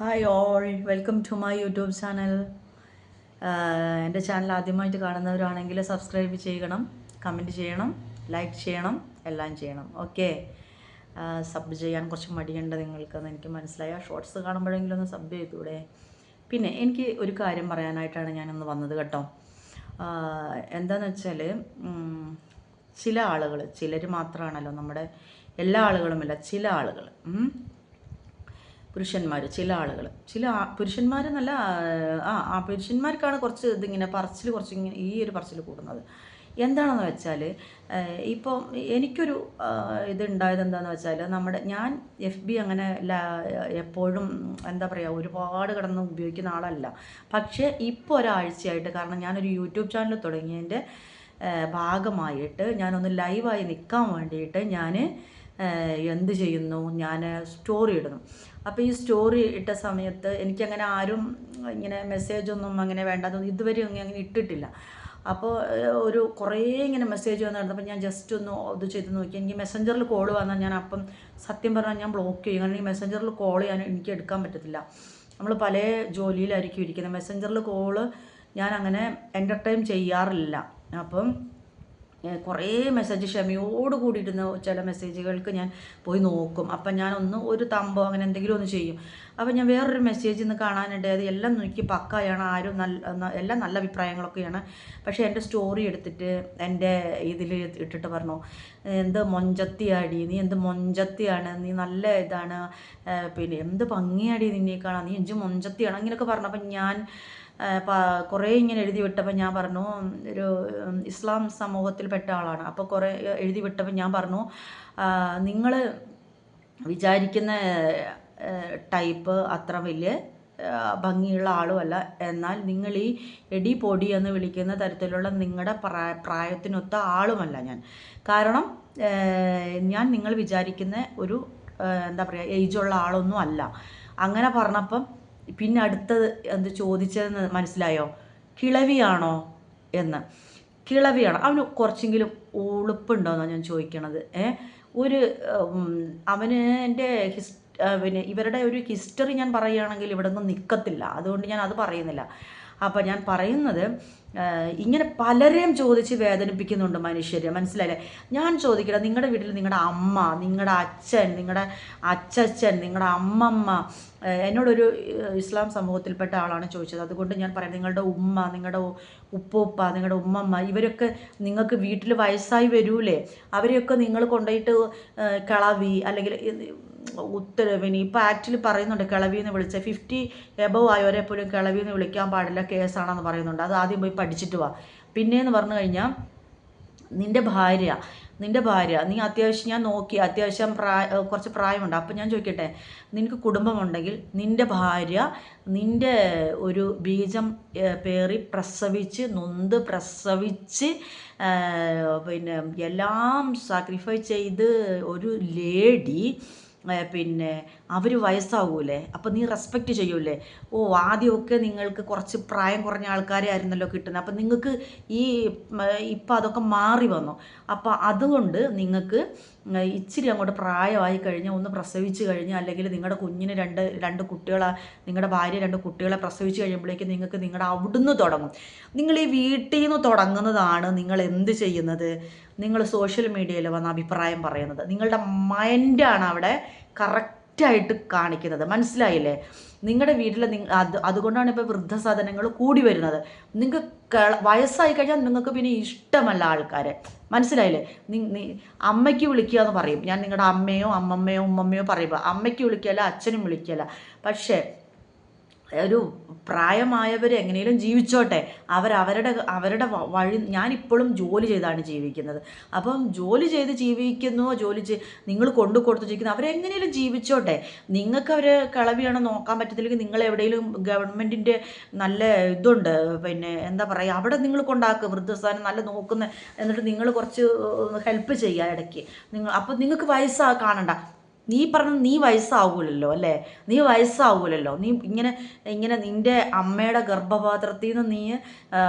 Hi all welcome to my YouTube channel എന്റെ channel ആദ്യമായിട്ട് കാണുന്നവരാണെങ്കിൽ സബ്സ്ക്രൈബ് ചെയ്യണം കമന്റ് ചെയ്യണം ലൈക്ക് ചെയ്യണം എല്ലാം ചെയ്യണം. ഓക്കെ സബ് ചെയ്യാൻ കുറച്ച് മടിയുണ്ട് നിങ്ങൾക്കെന്ന് എനിക്ക് മനസ്സിലായ. ഷോർട്സ് കാണുമ്പോഴെങ്കിലും ഒന്ന് സബ് ചെയ്തൂടെ പിന്നെ എനിക്ക് ഒരു കാര്യം പറയാനായിട്ടാണ് ഞാനിന്ന് വന്നത് കേട്ടോ. എന്താണെന്ന് എന്താന്ന് വെച്ചാൽ ചില ആളുകൾ ചിലർ മാത്രമാണല്ലോ നമ്മുടെ എല്ലാ ആളുകളുമല്ല ചില ആളുകൾ പുരുഷന്മാർ ചില ആളുകൾ ചില പുരുഷന്മാർ നല്ല ആ ആ പുരുഷന്മാർക്കാണ് കുറച്ച് ഇതിങ്ങനെ പറച്ചിൽ കുറച്ച് ഇങ്ങനെ ഈ ഒരു പറച്ചിൽ കൂടുന്നത്. എന്താണെന്ന് വെച്ചാൽ ഇപ്പോൾ എനിക്കൊരു ഇതുണ്ടായത് എന്താണെന്ന് വെച്ചാൽ നമ്മുടെ ഞാൻ എഫ് ബി അങ്ങനെ എപ്പോഴും എന്താ പറയുക ഒരുപാട് കിടന്ന് ഉപയോഗിക്കുന്ന ആളല്ല. പക്ഷേ ഇപ്പോൾ ഒരാഴ്ചയായിട്ട് കാരണം ഞാനൊരു യൂട്യൂബ് ചാനൽ തുടങ്ങിയതിന്റെ ഭാഗമായിട്ട് ഞാനൊന്ന് ലൈവായി നിൽക്കാൻ വേണ്ടിയിട്ട് ഞാൻ എന്ത് ചെയ്യുന്നു ഞാൻ സ്റ്റോറി ഇടുന്നു. അപ്പോൾ ഈ സ്റ്റോറി ഇട്ട സമയത്ത് എനിക്കങ്ങനെ ആരും ഇങ്ങനെ മെസ്സേജൊന്നും അങ്ങനെ വേണ്ടതൊന്നും ഇതുവരെ ഒന്നും അങ്ങനെ ഇട്ടിട്ടില്ല. അപ്പോൾ ഒരു കുറേ ഇങ്ങനെ മെസ്സേജ് വന്നു നടന്നപ്പോൾ ഞാൻ ജസ്റ്റ് ഒന്ന് ഇത് ചെയ്ത് നോക്കി. എനിക്ക് മെസ്സഞ്ചറിൽ കോൾ വന്നാൽ ഞാൻ അപ്പം സത്യം പറഞ്ഞാൽ ഞാൻ ബ്ലോക്ക് ചെയ്യും. കാരണം ഈ മെസ്സഞ്ചറിൽ കോൾ ചെയ്യാൻ എനിക്ക് എടുക്കാൻ പറ്റത്തില്ല. നമ്മൾ പല ജോലിയിലായിരിക്കും ഇരിക്കുന്നത് മെസ്സഞ്ചറിൽ കോൾ ഞാൻ അങ്ങനെ എന്റർടൈൻ ചെയ്യാറില്ല. അപ്പം കുറേ മെസ്സേജ് ക്ഷമയോട് കൂടിയിരുന്ന ചില മെസ്സേജുകൾക്ക് ഞാൻ പോയി നോക്കും. അപ്പം ഞാൻ ഒന്ന് ഒരു തമ്പോ അങ്ങനെ എന്തെങ്കിലും ഒന്ന് ചെയ്യും. അപ്പം ഞാൻ വേറൊരു മെസ്സേജ് ഇന്ന് കാണാനുണ്ട്. അത് എല്ലാം നോക്കി പക്കായാണ്. ആരും നല്ല എല്ലാം നല്ല അഭിപ്രായങ്ങളൊക്കെയാണ്. പക്ഷേ എന്റെ സ്റ്റോറി എടുത്തിട്ട് എന്റെ ഇതിൽ ഇട്ടിട്ട് പറഞ്ഞു എന്ത് മൊഞ്ചത്തിയാടി. നീ എന്ത് മൊഞ്ചത്തിയാണ്. നീ നല്ല ഇതാണ്. പിന്നെ എന്ത് ഭംഗിയാടി നിന്നെ കാണാൻ നീ എഞ്ച് മൊഞ്ചത്തിയാണ്. അങ്ങനെയൊക്കെ പറഞ്ഞു. അപ്പം ഞാൻ കുറേ ഇങ്ങനെ എഴുതി വിട്ടപ്പോൾ ഞാൻ പറഞ്ഞു ഒരു ഇസ്ലാം സമൂഹത്തിൽപ്പെട്ട ആളാണ്. അപ്പോൾ കുറേ എഴുതി വിട്ടപ്പോൾ ഞാൻ പറഞ്ഞു നിങ്ങൾ വിചാരിക്കുന്ന ടൈപ്പ് അത്ര വലിയ ഭംഗിയുള്ള ആളുമല്ല. എന്നാൽ നിങ്ങൾ ഈ എടി പൊടി എന്ന് വിളിക്കുന്ന തരത്തിലുള്ള നിങ്ങളുടെ പ്രായ പ്രായത്തിനൊത്ത ആളുമല്ല ഞാൻ. കാരണം ഞാൻ നിങ്ങൾ വിചാരിക്കുന്ന ഒരു എന്താ പറയുക ഏജുള്ള ആളൊന്നും അല്ല. അങ്ങനെ പറഞ്ഞപ്പം പിന്നെ അടുത്തത് എന്ത് ചോദിച്ചതെന്ന് മനസ്സിലായോ? കിളവിയാണോ എന്ന്. കിളവിയാണോ? അവന് കുറച്ചെങ്കിലും ഉളുപ്പുണ്ടോയെന്നാണ് ഞാൻ ചോദിക്കണത്. ഏ? ഒരു അവന് എന്റെ ഹിസ് പിന്നെ ഇവരുടെ ഒരു ഹിസ്റ്ററി ഞാൻ പറയുകയാണെങ്കിൽ ഇവിടെ നിന്ന് നിൽക്കത്തില്ല അതുകൊണ്ട് ഞാൻ അത് പറയുന്നില്ല. അപ്പോൾ ഞാൻ പറയുന്നത് ഇങ്ങനെ പലരെയും ചോദിച്ച് വേദനിപ്പിക്കുന്നുണ്ട് മനുഷ്യരെ. മനസ്സിലായില്ലേ? ഞാൻ ചോദിക്കട്ടെ നിങ്ങളുടെ വീട്ടിൽ നിങ്ങളുടെ അമ്മ നിങ്ങളുടെ അച്ഛൻ നിങ്ങളുടെ അച്ചച്ചൻ നിങ്ങളുടെ അമ്മമ്മ എന്നോടൊരു ഇസ്ലാം സമൂഹത്തിൽപ്പെട്ട ആളാണ് ചോദിച്ചത്. അതുകൊണ്ട് ഞാൻ പറയാം നിങ്ങളുടെ ഉമ്മ നിങ്ങളുടെ ഉപ്പൂപ്പ നിങ്ങളുടെ ഉമ്മമ്മ ഇവരൊക്കെ നിങ്ങൾക്ക് വീട്ടിൽ വയസ്സായി വരൂലേ? അവരെയൊക്കെ നിങ്ങൾ കൊണ്ടുപോയിട്ട് കളവി അല്ലെങ്കിൽ ഉത്തരവിന് ഇപ്പോൾ ആക്റ്റിൽ പറയുന്നുണ്ട് കിളവി എന്ന് വിളിച്ച. ഫിഫ്റ്റി എബവ് ആയവരെ പോലും കിളവി എന്ന് വിളിക്കാൻ പാടില്ല കേസാണെന്ന് പറയുന്നുണ്ട്. അത് ആദ്യം പോയി പഠിച്ചിട്ട് വാ. പിന്നെയെന്ന് പറഞ്ഞു കഴിഞ്ഞാൽ നിന്റെ ഭാര്യ നിന്റെ ഭാര്യ നീ അത്യാവശ്യം ഞാൻ നോക്കി അത്യാവശ്യം പ്രായ കുറച്ച് പ്രായമുണ്ട്. അപ്പം ഞാൻ ചോദിക്കട്ടെ നിനക്ക് കുടുംബമുണ്ടെങ്കിൽ നിന്റെ ഭാര്യ നിന്റെ ഒരു ബീജം പേറി പ്രസവിച്ച് നൊന്ത് പ്രസവിച്ച് പിന്നെ എല്ലാം സാക്രിഫൈ ചെയ്ത് ഒരു ലേഡി പിന്നെ അവർ വയസ്സാവൂലേ? അപ്പം നീ റെസ്പെക്റ്റ് ചെയ്യൂലേ? ഓ ആദ്യമൊക്കെ നിങ്ങൾക്ക് കുറച്ച് പ്രായം കുറഞ്ഞ ആൾക്കാരെ ആയിരുന്നല്ലോ കിട്ടുന്നത് അപ്പം നിങ്ങൾക്ക് ഈ ഇപ്പം അതൊക്കെ മാറി വന്നു. അപ്പം അതുകൊണ്ട് നിങ്ങൾക്ക് ഇച്ചിരി അങ്ങോട്ട് പ്രായമായി കഴിഞ്ഞാൽ ഒന്ന് പ്രസവിച്ച് കഴിഞ്ഞാൽ അല്ലെങ്കിൽ നിങ്ങളുടെ കുഞ്ഞിന് രണ്ട് രണ്ട് കുട്ടികളെ നിങ്ങളുടെ ഭാര്യ രണ്ട് കുട്ടികളെ പ്രസവിച്ച് കഴിയുമ്പോഴേക്കും നിങ്ങൾക്ക് നിങ്ങളുടെ അവിടുന്ന് തുടങ്ങും. നിങ്ങൾ ഈ വീട്ടിൽ നിന്ന് തുടങ്ങുന്നതാണ് നിങ്ങൾ എന്ത് ചെയ്യുന്നത്? നിങ്ങൾ സോഷ്യൽ മീഡിയയിൽ വന്ന അഭിപ്രായം പറയുന്നത്. നിങ്ങളുടെ മൈൻഡാണ് അവിടെ കറക്റ്റായിട്ട് കാണിക്കുന്നത്. മനസ്സിലായില്ലേ? നിങ്ങളുടെ വീട്ടിൽ നിങ്ങൾ അത് അതുകൊണ്ടാണ് ഇപ്പോൾ വൃദ്ധസാധനങ്ങൾ കൂടി വരുന്നത്. നിങ്ങൾക്ക് വയസ്സായി കഴിഞ്ഞാൽ നിങ്ങൾക്ക് പിന്നെ ഇഷ്ടമല്ല ആൾക്കാരെ. മനസ്സിലായില്ലേ? നി അമ്മയ്ക്ക് വിളിക്കുക എന്ന് പറയും. ഞാൻ നിങ്ങളുടെ അമ്മയോ അമ്മമ്മയോ ഉമ്മമ്മയോ പറയുമ്പോൾ അമ്മയ്ക്ക് വിളിക്കുകയല്ല അച്ഛനും വിളിക്കുകയല്ല പക്ഷേ ഒരു പ്രായമായവർ എങ്ങനെയും ജീവിച്ചോട്ടെ. അവർ അവരുടെ വഴി ഞാനിപ്പോഴും ജോലി ചെയ്താണ് ജീവിക്കുന്നത്. അപ്പം ജോലി ചെയ്ത് ജീവിക്കുന്നു ജോലി ചെയ് നിങ്ങൾ കൊണ്ടു കൊടുത്ത് ജീവിക്കുന്നു അവരെങ്ങനെയും ജീവിച്ചോട്ടെ. നിങ്ങൾക്ക് അവർ കളവിയാണോ നോക്കാൻ പറ്റത്തില്ലെങ്കിൽ നിങ്ങൾ എവിടെയെങ്കിലും ഗവൺമെന്റിന്റെ നല്ല ഇതുണ്ട് പിന്നെ എന്താ പറയുക അവിടെ നിങ്ങൾ കൊണ്ടാക്കുക വൃദ്ധസ്ഥാനം നല്ല നോക്കുന്ന എന്നിട്ട് നിങ്ങൾ കുറച്ച് ഹെൽപ്പ് ചെയ്യുക ഇടയ്ക്ക്. നിങ്ങൾ അപ്പം നിങ്ങൾക്ക് വയസ്സാ കാണണ്ട. നീ പറഞ്ഞ നീ വയസ്സാവൂലല്ലോ അല്ലേ? നീ വയസ്സാവൂലല്ലോ. നീ ഇങ്ങനെ ഇങ്ങനെ നിന്റെ അമ്മയുടെ ഗർഭപാത്രത്തിൽ നിന്ന് നീ ആ,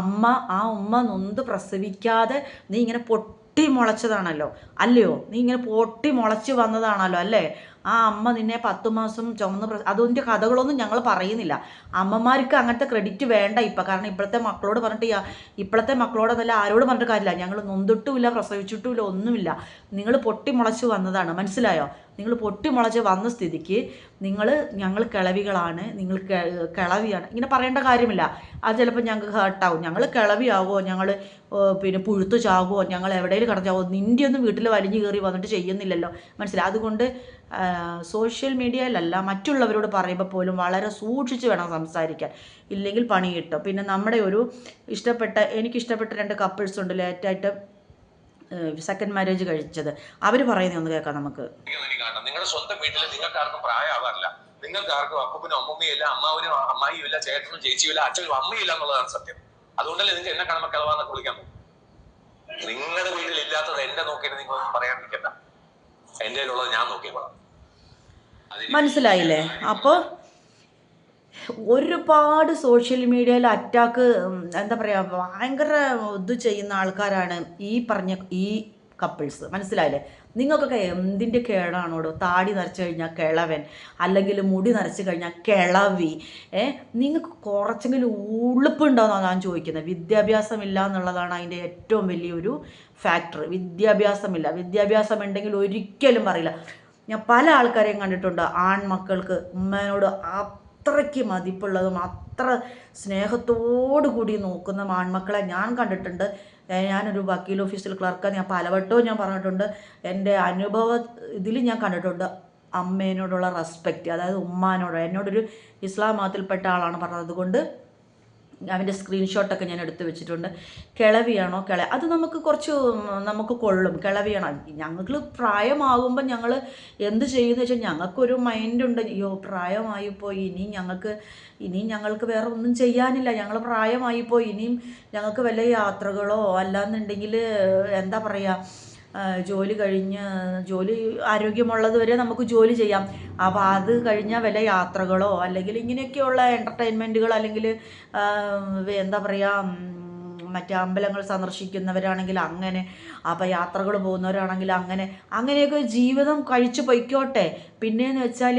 അമ്മ ആ ഉമ്മ നൊന്ത് പ്രസവിക്കാതെ നീ ഇങ്ങനെ പൊട്ടി മുളച്ചതാണല്ലോ അല്ലയോ? നീ ഇങ്ങനെ പൊട്ടി മുളച്ച് വന്നതാണല്ലോ അല്ലേ? ആ അമ്മ നിന്നെ പത്ത് മാസം ചുമന്ന് അതിന്റെ കഥകളൊന്നും ഞങ്ങൾ പറയുന്നില്ല. അമ്മമാർക്ക് അങ്ങനത്തെ ക്രെഡിറ്റ് വേണ്ട ഇപ്പം. കാരണം ഇപ്പോഴത്തെ മക്കളോട് പറഞ്ഞിട്ട് ഇപ്പോഴത്തെ മക്കളോടൊന്നല്ല ആരോട് പറഞ്ഞിട്ട് കാര്യമില്ല. ഞങ്ങൾ നൊന്തിട്ടുമില്ല പ്രസവിച്ചിട്ടുമില്ല ഒന്നുമില്ല. നിങ്ങൾ പൊട്ടിമുളച്ച് വന്നതാണ്. മനസ്സിലായോ? നിങ്ങൾ പൊട്ടിമുളച്ച് വന്ന സ്ഥിതിക്ക് നിങ്ങൾ ഞങ്ങൾ കിളവികളാണ്. നിങ്ങൾ കിളവിയാണ്. ഇങ്ങനെ പറയേണ്ട കാര്യമില്ല. അത് ചിലപ്പോൾ ഞങ്ങൾക്ക് ഹേർട്ടാവും ഞങ്ങൾ കിളവിയാവോ ഞങ്ങൾ പിന്നെ പുഴുത്തു ചാവുമോ ഞങ്ങൾ എവിടെയെങ്കിലും കടന്നു ചാവോ നിന്റെ ഒന്നും വീട്ടിൽ വലിഞ്ഞു കയറി വന്നിട്ട് ചെയ്യുന്നില്ലല്ലോ. മനസ്സിലായി? അതുകൊണ്ട് സോഷ്യൽ മീഡിയയിലല്ല മറ്റുള്ളവരോട് പറയുമ്പോൾ പോലും വളരെ സൂക്ഷിച്ച് വേണം സംസാരിക്കാൻ. ഇല്ലെങ്കിൽ പണി കിട്ടും. പിന്നെ നമ്മുടെ ഒരു ഇഷ്ടപ്പെട്ട എനിക്കിഷ്ടപ്പെട്ട രണ്ട് കപ്പിൾസ് ഉണ്ട് ലേറ്റായിട്ട് സെക്കൻഡ് മാരേജ് കഴിച്ചത്. അവർ പറയുന്നത് ഒന്ന് കേൾക്കാം നമുക്ക്. നിങ്ങളുടെ സ്വന്തം വീട്ടിൽ നിങ്ങൾക്ക് ആർക്കും പ്രായമാവാറില്ല. നിങ്ങൾക്ക് ആർക്കും അപ്പനും അമ്മൂമ്മയും ഇല്ല അമ്മാവനും അമ്മായിയും ഇല്ല ചേട്ടനും ചേച്ചിയും ഇല്ല അച്ഛനും അമ്മയും ഇല്ല എന്നുള്ളതാണ് സത്യം. അതുകൊണ്ടല്ലേ നിങ്ങൾക്ക് എന്നെ കാണുമ്പോൾ കിളവാന്നൊക്കെ വിളിക്കാൻ നിങ്ങളുടെ വീട്ടിൽ ഇല്ലാത്തത് എന്റെ നോക്കിയിട്ട് നിങ്ങളൊന്നും പറയാൻ എന്റെ കയ്യിലുള്ളത് ഞാൻ നോക്കിക്കോളാം. മനസ്സിലായില്ലേ? അപ്പോൾ ഒരുപാട് സോഷ്യൽ മീഡിയയിൽ അറ്റാക്ക് എന്താ പറയുക ഭയങ്കര ഇത് ചെയ്യുന്ന ആൾക്കാരാണ് ഈ പറഞ്ഞ ഈ കപ്പിൾസ് മനസ്സിലായില്ലേ? നിങ്ങൾക്കൊക്കെ എന്തിന്റെ കേടാണോടോ? താടി നരച്ചു കഴിഞ്ഞാൽ കിളവൻ അല്ലെങ്കിൽ മുടി നരച്ചു കഴിഞ്ഞാൽ കിളവി. ഏ നിങ്ങൾക്ക് കുറച്ചെങ്കിലും ഉളുപ്പുണ്ടോയെന്നാണ് ഞാൻ ചോദിക്കുന്നത്. വിദ്യാഭ്യാസമില്ല എന്നുള്ളതാണ് അതിന്റെ ഏറ്റവും വലിയൊരു ഫാക്ടർ വിദ്യാഭ്യാസമില്ല. വിദ്യാഭ്യാസം ഉണ്ടെങ്കിൽ ഒരിക്കലും പറയില്ല. ഞാൻ പല ആൾക്കാരെയും കണ്ടിട്ടുണ്ട്. ആൺമക്കൾക്ക് ഉമ്മേനോട് അത്രയ്ക്ക് മതിപ്പുള്ളതും അത്ര സ്നേഹത്തോടു കൂടി നോക്കുന്ന ആൺമക്കളെ ഞാൻ കണ്ടിട്ടുണ്ട്. ഞാനൊരു വക്കീൽ ഓഫീസിൽ ക്ലർക്കാണ് ഞാൻ പലവട്ടവും ഞാൻ പറഞ്ഞിട്ടുണ്ട്. എന്റെ അനുഭവ ഇതിൽ ഞാൻ കണ്ടിട്ടുണ്ട്. അമ്മേനോടുള്ള റെസ്പെക്റ്റ് അതായത് ഉമ്മാനോട് എന്നോടൊരു ഇസ്ലാം മതത്തിൽപ്പെട്ട ആളാണ് പറഞ്ഞത്. അതുകൊണ്ട് അവന്റെ സ്ക്രീൻഷോട്ടൊക്കെ ഞാൻ എടുത്തു വെച്ചിട്ടുണ്ട്. കിളവിയാണോ? കിള അത് നമുക്ക് കുറച്ച് നമുക്ക് കൊള്ളും. കിളവിയാണോ. ഞങ്ങൾക്ക് പ്രായമാകുമ്പോൾ ഞങ്ങൾ എന്ത് ചെയ്യുമെന്ന് വെച്ചാൽ ഞങ്ങൾക്കൊരു മൈൻഡുണ്ട്. അയ്യോ പ്രായമായിപ്പോയി. ഇനി ഞങ്ങൾക്ക് ഇനിയും ഞങ്ങൾക്ക് വേറെ ഒന്നും ചെയ്യാനില്ല. ഞങ്ങൾ പ്രായമായിപ്പോയി. ഇനിയും ഞങ്ങൾക്ക് വല്ല യാത്രകളോ അല്ലാന്നുണ്ടെങ്കിൽ എന്താ പറയുക ജോലി കഴിഞ്ഞ് ജോലി ആരോഗ്യമുള്ളത് വരെ നമുക്ക് ജോലി ചെയ്യാം. അപ്പോൾ അത് കഴിഞ്ഞാൽ വല്ല യാത്രകളോ അല്ലെങ്കിൽ ഇങ്ങനെയൊക്കെയുള്ള എന്റർടൈൻമെന്റുകൾ അല്ലെങ്കിൽ എന്താ പറയുക മറ്റേ അമ്പലങ്ങൾ സന്ദർശിക്കുന്നവരാണെങ്കിൽ അങ്ങനെ അപ്പോൾ യാത്രകൾ പോകുന്നവരാണെങ്കിൽ അങ്ങനെ അങ്ങനെയൊക്കെ ജീവിതം കഴിച്ചു പൊയ്ക്കോട്ടെ. പിന്നെയെന്ന് വെച്ചാൽ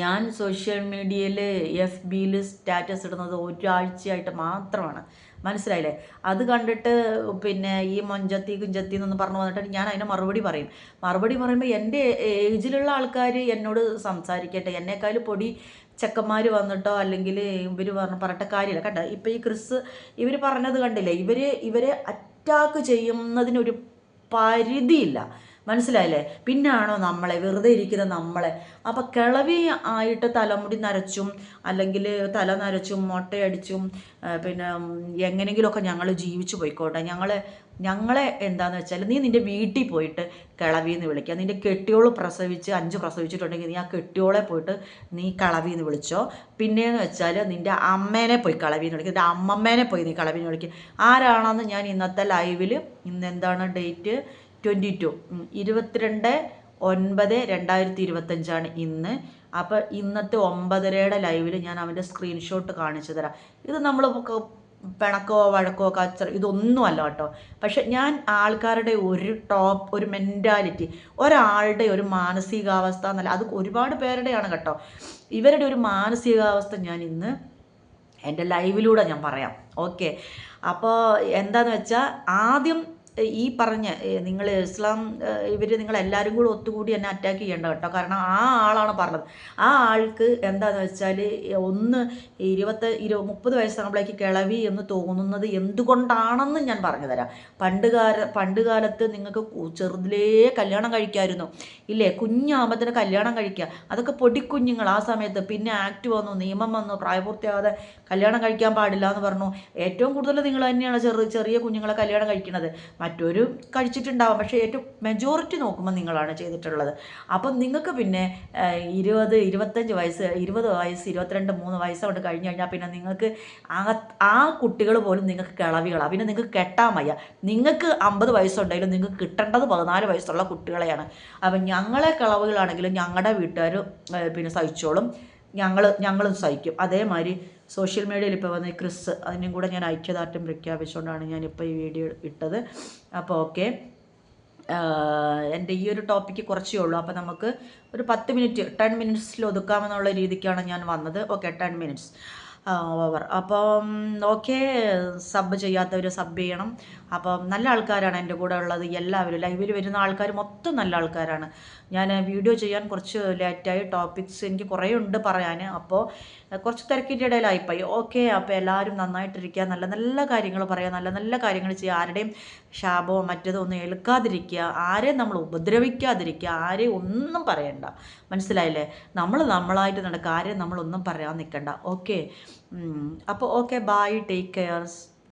ഞാൻ സോഷ്യൽ മീഡിയയിൽ എഫ് ബിയിൽ സ്റ്റാറ്റസ് ഇടുന്നത് ഒരാഴ്ചയായിട്ട് മാത്രമാണ്. മനസ്സിലായില്ലേ? അത് കണ്ടിട്ട് പിന്നെ ഈ മൊഞ്ചത്തി കുഞ്ചത്തി എന്നൊന്ന് പറഞ്ഞു വന്നിട്ട് ഞാൻ അതിന് മറുപടി പറയും. മറുപടി പറയുമ്പോൾ എന്റെ ഏജിലുള്ള ആൾക്കാർ എന്നോട് സംസാരിക്കട്ടെ. എന്നെക്കാൾ പൊടി ചെക്കന്മാർ വന്നിട്ടോ അല്ലെങ്കിൽ ഇവർ പറഞ്ഞ പറഞ്ഞിട്ട് കാര്യമില്ല. കണ്ട? ഇപ്പോൾ ഈ ക്രിസ് ഇവർ പറഞ്ഞത് കണ്ടില്ലേ? ഇവർ ഇവരെ അറ്റാക്ക് ചെയ്യുന്നതിനൊരു പരിധിയില്ല. മനസ്സിലായില്ലേ? പിന്നാണോ നമ്മളെ വെറുതെ ഇരിക്കുന്ന നമ്മളെ? അപ്പം കിളവി ആയിട്ട് തലമുടി നരച്ചും അല്ലെങ്കിൽ തല നരച്ചും മുട്ടയടിച്ചും പിന്നെ എങ്ങനെങ്കിലുമൊക്കെ ഞങ്ങൾ ജീവിച്ചു പോയിക്കോട്ടെ. ഞങ്ങളെ ഞങ്ങളെ എന്താന്ന് വെച്ചാൽ നീ നിന്റെ വീട്ടിൽ പോയിട്ട് കിളവി എന്ന് വിളിക്കുക നിന്റെ കെട്ടിയോൾ പ്രസവിച്ച് അഞ്ച് പ്രസവിച്ചിട്ടുണ്ടെങ്കിൽ നീ ആ കെട്ടിയോളെ പോയിട്ട് നീ കളവി എന്ന് വിളിച്ചോ. പിന്നെയെന്ന് വെച്ചാൽ നിന്റെ അമ്മേനെ പോയി കളവി എന്ന് വിളിക്കുക നിന്റെ അമ്മമ്മേനെ പോയി നീ കളവി എന്ന് വിളിക്കുക ആരാണെന്ന് ഞാൻ ഇന്നത്തെ ലൈവിൽ ഇന്ന് എന്താണ് ഡേറ്റ് ട്വന്റി ടു. ഇരുപത്തിരണ്ട് ഒൻപത് രണ്ടായിരത്തി ഇരുപത്തഞ്ചാണ് ഇന്ന്. അപ്പോൾ ഇന്നത്തെ ഒമ്പതരയുടെ ലൈവിൽ ഞാൻ അവന്റെ സ്ക്രീൻഷോട്ട് കാണിച്ചു തരാം. ഇത് നമ്മൾ പിണക്കോ വഴക്കോ കച്ചറ ഇതൊന്നും അല്ല കേട്ടോ. പക്ഷെ ഞാൻ ആൾക്കാരുടെ ഒരു ടോപ്പ് ഒരു മെന്റാലിറ്റി ഒരാളുടെ ഒരു മാനസികാവസ്ഥ എന്നല്ല അത് ഒരുപാട് പേരുടെയാണ് കേട്ടോ. ഇവരുടെ ഒരു മാനസികാവസ്ഥ ഞാൻ ഇന്ന് എന്റെ ലൈവിലൂടെ ഞാൻ പറയാം. ഓക്കെ. അപ്പോൾ എന്താന്ന് വെച്ചാൽ ആദ്യം ഈ പറഞ്ഞ നിങ്ങൾ ഇസ്ലാം ഇവർ നിങ്ങൾ നിങ്ങളെല്ലാവരും കൂടി ഒത്തുകൂടി എന്നെ അറ്റാക്ക് ചെയ്യേണ്ട കേട്ടോ. കാരണം ആ ആളാണ് പറഞ്ഞത്. ആ ആൾക്ക് എന്താന്ന് വെച്ചാൽ ഒന്ന് ഇരുപത്തി ഇരു മുപ്പത് വയസ്സാകുമ്പോഴേക്ക് കിളവി എന്ന് തോന്നുന്നത് എന്തുകൊണ്ടാണെന്ന് ഞാൻ പറഞ്ഞു തരാം. പണ്ട് കാല പണ്ട് കാലത്ത് നിങ്ങൾക്ക് ചെറുതിലേ കല്യാണം കഴിക്കാമായിരുന്നു ഇല്ലേ? കുഞ്ഞാകുമ്പോൾ തന്നെ കല്യാണം കഴിക്കുക. അതൊക്കെ പൊടിക്കുഞ്ഞുങ്ങൾ. ആ സമയത്ത് പിന്നെ ആക്ട് വന്നു നിയമം വന്നു പ്രായപൂർത്തിയാവാതെ കല്യാണം കഴിക്കാൻ പാടില്ല എന്ന് പറഞ്ഞു. ഏറ്റവും കൂടുതൽ നിങ്ങൾ തന്നെയാണ് ചെറു ചെറിയ കുഞ്ഞുങ്ങളെ കല്യാണം കഴിക്കുന്നത്. മറ്റൊരു കഴിച്ചിട്ടുണ്ടാവാം. പക്ഷേ ഏറ്റവും മെജോറിറ്റി നോക്കുമ്പോൾ നിങ്ങളാണ് ചെയ്തിട്ടുള്ളത്. അപ്പം നിങ്ങൾക്ക് പിന്നെ ഇരുപത് ഇരുപത്തഞ്ച് വയസ്സ് ഇരുപത് വയസ്സ് ഇരുപത്തിരണ്ട് മൂന്ന് വയസ്സ് കൊണ്ട് കഴിഞ്ഞ് കഴിഞ്ഞാൽ പിന്നെ നിങ്ങൾക്ക് ആ ആ കുട്ടികൾ പോലും നിങ്ങൾക്ക് കിളവികളാണ് പിന്നെ നിങ്ങൾക്ക് കെട്ടാൻ വയ്യ. നിങ്ങൾക്ക് അമ്പത് വയസ്സുണ്ടെങ്കിലും നിങ്ങൾക്ക് കിട്ടേണ്ടത് പതിനാല് വയസ്സുള്ള കുട്ടികളെയാണ്. അപ്പം ഞങ്ങളെ കിളവുകളാണെങ്കിലും ഞങ്ങളുടെ വീട്ടുകാർ പിന്നെ സഹിച്ചോളും. ഞങ്ങൾ ഞങ്ങളും സഹിക്കും. അതേമാതിരി സോഷ്യൽ മീഡിയയിൽ ഇപ്പോൾ വന്ന ക്രിസ് അതിനും കൂടെ ഞാൻ ഐക്യദാർഢ്യം പ്രഖ്യാപിച്ചുകൊണ്ടാണ് ഞാനിപ്പോൾ ഈ വീഡിയോ ഇട്ടത്. അപ്പോൾ ഓക്കെ. എന്റെ ഈ ഒരു ടോപ്പിക്ക് കുറച്ചേ ഉള്ളൂ. അപ്പോൾ നമുക്ക് ഒരു പത്ത് മിനിറ്റ് ടെൻ മിനിറ്റ്സിൽ ഒതുക്കാമെന്നുള്ള രീതിക്കാണ് ഞാൻ വന്നത്. Okay ten minutes. ഓവർ. അപ്പം ഓക്കെ സബ് ചെയ്യാത്തവർ സബ് ചെയ്യണം. അപ്പം നല്ല ആൾക്കാരാണ് എന്റെ കൂടെ ഉള്ളത്. എല്ലാവരും ലൈവിൽ വരുന്ന ആൾക്കാർ മൊത്തം നല്ല ആൾക്കാരാണ്. ഞാൻ വീഡിയോ ചെയ്യാൻ കുറച്ച് ലേറ്റായി ടോപ്പിക്സ് എനിക്ക് കുറേ ഉണ്ട് പറയാൻ. അപ്പോൾ കുറച്ച് തിരക്കിന്റെ ഇടയിലായിപ്പോയി. ഓക്കെ അപ്പോൾ എല്ലാവരും നന്നായിട്ടിരിക്കുക. നല്ല നല്ല കാര്യങ്ങൾ പറയുക നല്ല നല്ല കാര്യങ്ങൾ ചെയ്യുക. ആരുടെയും ശാപമോ മറ്റേതോ ഒന്നും ഏൽക്കാതിരിക്കുക. ആരെയും നമ്മൾ ഉപദ്രവിക്കാതിരിക്കുക. ആരെയും ഒന്നും പറയണ്ട. മനസ്സിലായില്ലേ? നമ്മൾ നമ്മളായിട്ട് നടക്കുക. ആരെയും നമ്മളൊന്നും പറയാൻ നിൽക്കണ്ട. ഓക്കെ അപ്പോൾ ഓക്കെ ബായ് ടേക്ക് കെയർസ്